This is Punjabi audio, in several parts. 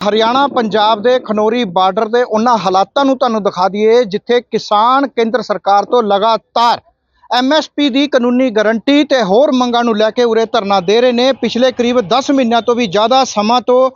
ਹਰਿਆਣਾ, ਪੰਜਾਬ ਦੇ ਖਨੌਰੀ ਬਾਰਡਰ ਦੇ ਉਹਨਾਂ ਹਾਲਾਤਾਂ ਨੂੰ ਤੁਹਾਨੂੰ ਦਿਖਾ ਦਈਏ, ਜਿੱਥੇ ਕਿਸਾਨ ਕੇਂਦਰ ਸਰਕਾਰ ਤੋਂ ਲਗਾਤਾਰ ਐਮਐਸਪੀ ਦੀ ਕਾਨੂੰਨੀ ਗਾਰੰਟੀ ਤੇ ਹੋਰ ਮੰਗਾਂ ਨੂੰ ਲੈ ਕੇ ਉਰੇ ਧਰਨਾ ਦੇ ਰਹੇ ਨੇ। ਪਿਛਲੇ ਕਰੀਬ 10 ਮਹੀਨਿਆਂ ਤੋਂ ਵੀ ਜ਼ਿਆਦਾ ਸਮਾਂ ਤੋਂ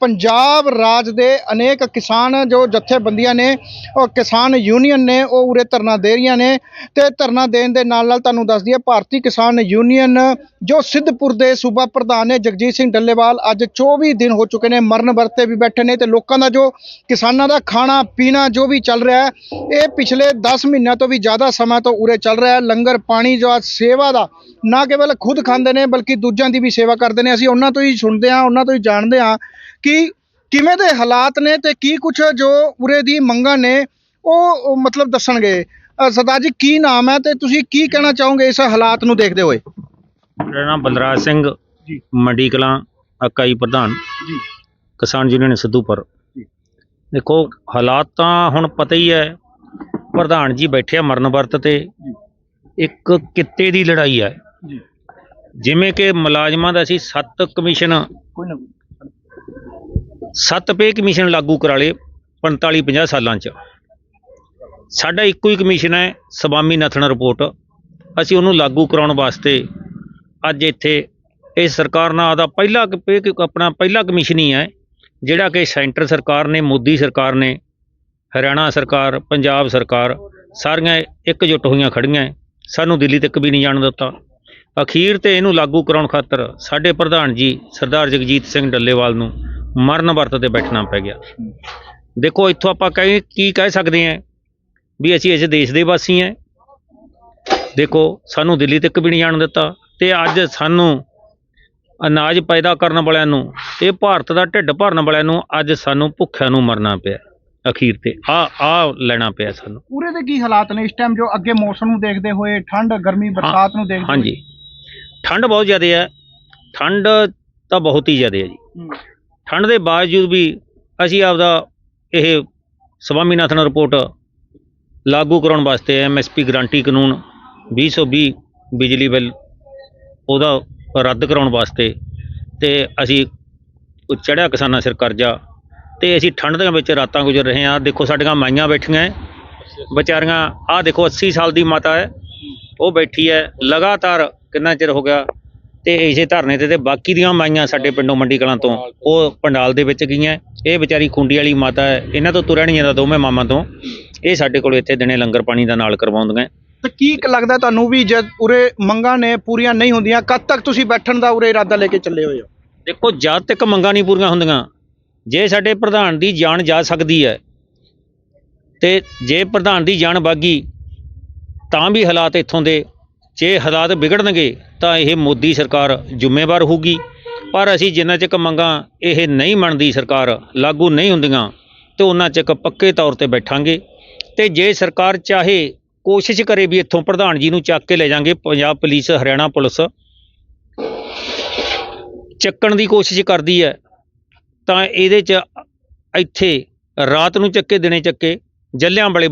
ਪੰਜਾਬ ਰਾਜ ਦੇ ਅਨੇਕ ਕਿਸਾਨ ਜੋ ਜਥੇਬੰਦੀਆਂ ਨੇ, ਉਹ ਕਿਸਾਨ ਯੂਨੀਅਨ ਨੇ, ਉਹ ਉਰੇ ਧਰਨਾ ਦੇ ਰਹੀਆਂ ਨੇ। ਤੇ ਧਰਨਾ ਦੇਣ ਦੇ ਨਾਲ ਨਾਲ ਤੁਹਾਨੂੰ ਦੱਸ ਦਈਏ, ਭਾਰਤੀ ਕਿਸਾਨ ਯੂਨੀਅਨ ਜੋ ਸਿੱਧਪੁਰ ਦੇ ਸੂਬਾ ਪ੍ਰਧਾਨ ਨੇ, ਜਗਜੀਤ ਸਿੰਘ ਡੱਲੇਵਾਲ, ਅੱਜ 24 ਦਿਨ ਹੋ ਚੁੱਕੇ ਨੇ ਮਰਨ ਵਰਤੇ ਵੀ ਬੈਠੇ ਨੇ। ਤੇ ਲੋਕਾਂ ਦਾ ਜੋ ਕਿਸਾਨਾਂ ਦਾ ਖਾਣਾ ਪੀਣਾ ਜੋ ਵੀ ਚੱਲ ਰਿਹਾ ਹੈ ਇਹ ਪਿਛਲੇ 10 ਮਹੀਨਿਆਂ ਤੋਂ ਵੀ ਜ਼ਿਆਦਾ ਸਮਾਂ ਤੋਂ ਉਰੇ ਚੱਲ ਰਿਹਾ। ਹੈ ਲੰਗਰ ਪਾਣੀ ਜੋ ਆ ਸੇਵਾ ਦਾ। ਨਾ ਕੇਵਲ ਖੁਦ ਖਾਂਦੇ ਨੇ ਬਲਕਿ ਦੂਜਿਆਂ ਦੀ ਵੀ ਸੇਵਾ ਕਰਦੇ ਨੇ। ਅਸੀਂ ਉਹਨਾਂ ਤੋਂ ਹੀ ਸੁਣਦੇ ਹਾਂ ਉਹਨਾਂ ਤੋਂ ਹੀ ਜਾਣਦੇ ਹਾਂ ਕਿ ਕਿਵੇਂ ਦੇ ਹਾਲਾਤ ਨੇ ਤੇ ਕੀ ਕੁਝ ਜੋ ਉਰੇ ਦੀ ਮੰਗਾਂ ਨੇ ਉਹ ਮਤਲਬ ਦੱਸਣਗੇ। ਸਰਦਾਰ ਜੀ ਕੀ ਨਾਮ ਹੈ ਤੇ ਤੁਸੀਂ ਕੀ ਕਹਿਣਾ ਚਾਹੋਗੇ ਇਸ ਹਾਲਾਤ ਨੂੰ ਦੇਖਦੇ ਹੋਏ? ਮੇਰਾ ਨਾਮ ਬਲਰਾਜ ਸਿੰਘ ਜੀ। ਮੰਡੀ ਕਲਾਂ ਇਕਾਈ ਪ੍ਰਧਾਨ। ਜੀ। ਕਿਸਾਨ ਯੂਨੀਅਨ ਸਿੱਧੂਪੁਰ। ਦੇਖੋ ਹਾਲਾਤ ਤਾਂ ਹੁਣ ਪਤਾ ਹੀ ਹੈ। ਪ੍ਰਧਾਨ ਜੀ ਬੈਠੇ ਆ ਮਰਨ ਵਰਤ ਤੇ। ਇੱਕ ਕਿੱਤੇ ਦੀ ਲੜਾਈ ਹੈ। ਜੀ। ਜਿਵੇਂ ਕਿ ਮੁਲਾਜ਼ਮਾਂ ਦਾ ਅਸੀਂ ਸੱਤ ਕਮਿਸ਼ਨ ਕੋਈ ਨਾ। ਸੱਤ ਪੇ ਕਮਿਸ਼ਨ ਲਾਗੂ ਕਰਾ ਲਏ 45 50 ਸਾਲਾਂ 'ਚ। ਸਾਡਾ ਇੱਕੋ ਹੀ ਕਮਿਸ਼ਨ ਹੈ ਸਵਾਮੀ ਨਥਨ ਰਿਪੋਰਟ। ਅਸੀਂ ਉਹਨੂੰ ਲਾਗੂ ਕਰਾਉਣ ਵਾਸਤੇ ਅੱਜ ਇੱਥੇ ਇਹ ਸਰਕਾਰ ਨਾਲ ਆਦਾ ਪਹਿਲਾ ਕ- ਪੇ ਕ- ਆਪਣਾ ਪਹਿਲਾ ਕਮਿਸ਼ਨ ਹੀ ਹੈ ਜਿਹੜਾ ਕਿ ਸੈਂਟਰ ਸਰਕਾਰ ਨੇ ਮੋਦੀ ਸਰਕਾਰ ਨੇ ਹਰਿਆਣਾ ਸਰਕਾਰ ਪੰਜਾਬ ਸਰਕਾਰ ਸਾਰੀਆਂ ਇਕਜੁੱਟ ਹੋਈਆਂ ਖੜੀਆਂ। ਸਾਨੂੰ ਦਿੱਲੀ ਤੱਕ ਵੀ ਨਹੀਂ ਜਾਣ ਦਿੱਤਾ। ਅਖੀਰ ਤੇ ਇਹਨੂੰ ਲਾਗੂ ਕਰਾਉਣ ਖਾਤਰ ਸਾਡੇ ਪ੍ਰਧਾਨ ਜੀ ਸਰਦਾਰ ਜਗਜੀਤ ਸਿੰਘ ਡੱਲੇਵਾਲ ਨੂੰ ਮਰਨ ਵਰਤ ਤੇ ਬੈਠਣਾ ਪੈ ਗਿਆ। ਦੇਖੋ, ਇੱਥੋਂ ਆਪਾਂ ਕਹੇ, ਕੀ ਕਹਿ ਸਕਦੇ ਹਾਂ ਵੀ ਅਸੀਂ ਇਸ ਦੇਸ਼ ਦੇ ਵਾਸੀ ਹਾਂ। ਦੇਖੋ, ਸਾਨੂੰ ਦਿੱਲੀ ਤੱਕ ਵੀ ਨਹੀਂ ਜਾਣ ਦਿੱਤਾ ਤੇ ਅੱਜ ਸਾਨੂੰ ਅਨਾਜ ਪੈਦਾ ਕਰਨ ਵਾਲਿਆਂ ਨੂੰ ਤੇ ਭਾਰਤ ਦਾ ਢਿੱਡ ਭਰਨ ਵਾਲਿਆਂ ਨੂੰ ਅੱਜ ਸਾਨੂੰ ਭੁੱਖਿਆਂ ਨੂੰ ਮਰਨਾ ਪਿਆ। ਅਖੀਰ ਤੇ। ਆ ਆ ਲੈਣਾ ਪਿਆ ਸਾਨੂੰ। ਉਰੇ ਦੇ ਕੀ ਹਾਲਾਤ ਨੇ ਇਸ ਟਾਈਮ ਜੋ ਅੱਗੇ ਮੌਸਮ ਨੂੰ ਦੇਖਦੇ ਹੋਏ ਠੰਡ ਗਰਮੀ ਬਰਸਾਤ ਨੂੰ ਦੇਖਦੇ ਹਾਂਜੀ। ਠੰਡ ਬਹੁਤ ਜ਼ਿਆਦਾ ਹੈ ਠੰਡ ਤਾਂ ਬਹੁਤ ਹੀ ਜ਼ਿਆਦਾ ਹੈ ਜੀ। ਠੰਡ ਦੇ ਬਾਵਜੂਦ ਵੀ ਅਸੀਂ ਆਪਦਾ ਇਹ ਸਵਾਮੀਨਾਥਨ ਰਿਪੋਰਟ ਲਾਗੂ ਕਰਾਉਣ ਵਾਸਤੇ ਐਮਐਸਪੀ ਗਰੰਟੀ ਕਾਨੂੰਨ 2020 ਬਿਜਲੀ ਬਿੱਲ ਉਹਦਾ ਰੱਦ ਕਰਾਉਣ ਵਾਸਤੇ ਤੇ ਅਸੀਂ ਚੜਿਆ ਕਿਸਾਨਾਂ ਸਿਰ ਕਰਜ਼ਾ ਤੇ ਅਸੀਂ ਠੰਡ ਦੇ ਵਿੱਚ ਰਾਤਾਂ ਗੁਜ਼ਰ ਰਹੇ ਹਾਂ। ਦੇਖੋ ਸਾਡੀਆਂ ਮਾਈਆਂ ਬੈਠੀਆਂ ਵਿਚਾਰੀਆਂ ਆਹ ਦੇਖੋ 80 ਸਾਲ ਦੀ ਮਾਤਾ ਹੈ ਉਹ ਬੈਠੀ ਹੈ ਲਗਾਤਾਰ ਕਿੰਨਾ ਚਿਰ ਹੋ ਗਿਆ? ਤੇ ਇਸੇ ਧਰਨੇ ਤੇ ਤੇ ਬਾਕੀ ਦੀਆਂ ਮਾਈਆਂ ਸਾਡੇ ਪਿੰਡੋਂ ਮੰਡੀ ਕਲਾਂ ਤੋਂ ਉਹ ਪੰਡਾਲ ਦੇ ਵਿੱਚ ਗਈਆਂ ਇਹ ਵਿਚਾਰੀ ਖੁੰਡੀ ਵਾਲੀ ਮਾਤਾ ਹੈ ਇਹਨਾਂ ਤੋਂ ਤੁਰਿਆ ਨਹੀਂ ਜਾਂਦਾ ਦੋਵੇਂ ਮਾਮਾ ਤੋਂ। ਇਹ ਸਾਡੇ ਕੋਲ ਇੱਥੇ ਦਿਨੇ ਲੰਗਰ ਪਾਣੀ ਦਾ ਨਾਲ ਕਰਵਾਉਂਦੀਆਂ ਤੇ ਕੀ ਕੁ ਲੱਗਦਾ ਤੁਹਾਨੂੰ ਵੀ ਜਦ ਉਰੇ ਮੰਗਾਂ ਨੇ ਪੂਰੀਆਂ ਨਹੀਂ ਹੁੰਦੀਆਂ ਕਦ ਤੱਕ ਤੁਸੀਂ ਬੈਠਣ ਦਾ ਉਰੇ ਇਰਾਦਾ ਲੈ ਕੇ ਚੱਲੇ ਹੋਏ ਹੋ? ਦੇਖੋ ਜਦ ਤੱਕ ਮੰਗਾਂ ਨਹੀਂ ਪੂਰੀਆਂ ਹੁੰਦੀਆਂ ਜੇ ਸਾਡੇ ਪ੍ਰਧਾਨ ਦੀ ਜਾਨ ਜਾ ਸਕਦੀ ਹੈ ਤੇ ਜੇ ਪ੍ਰਧਾਨ ਦੀ ਜਾਨ ਬਾਗੀ, ਤਾਂ ਵੀ ਹਾਲਾਤ ਇੱਥੋਂ ਦੇ, ਜੇ ਹਾਲਾਤ ਵਿਗੜਨਗੇ, ਤਾਂ ਇਹ ਮੋਦੀ ਸਰਕਾਰ ਜ਼ਿੰਮੇਵਾਰ ਹੋਊਗੀ। ਪਰ ਅਸੀਂ ਜਿੰਨਾ ਚਿਰ ਮੰਗਾਂ, ਇਹ ਨਹੀਂ ਮੰਨਦੀ ਸਰਕਾਰ, ਲਾਗੂ ਨਹੀਂ ਹੁੰਦੀਆਂ, ਤੇ ਉਹਨਾਂ ਚਿਰ ਪੱਕੇ ਤੌਰ ਤੇ ਬੈਠਾਂਗੇ। ਤੇ ਜੇ ਸਰਕਾਰ ਚਾਹੇ, ਕੋਸ਼ਿਸ਼ ਕਰੇ ਵੀ ਇੱਥੋਂ ਪ੍ਰਧਾਨ ਜੀ ਨੂੰ ਚੱਕ ਕੇ ਲੈ ਜਾਾਂਗੇ ਪੰਜਾਬ ਪੁਲਿਸ, ਹਰਿਆਣਾ ਪੁਲਿਸ, ਚੱਕਣ ਦੀ ਕੋਸ਼ਿਸ਼ ਕਰਦੀ ਹੈ। ਤਾਂ ਇਹਦੇ ਚ ਇੱਥੇ ਰਾਤ ਨੂੰ ਚੱਕੇ ਦਿਨੇ ਚੱਕੇ ਜੱਲਿਆਂ ਵਾਲੇ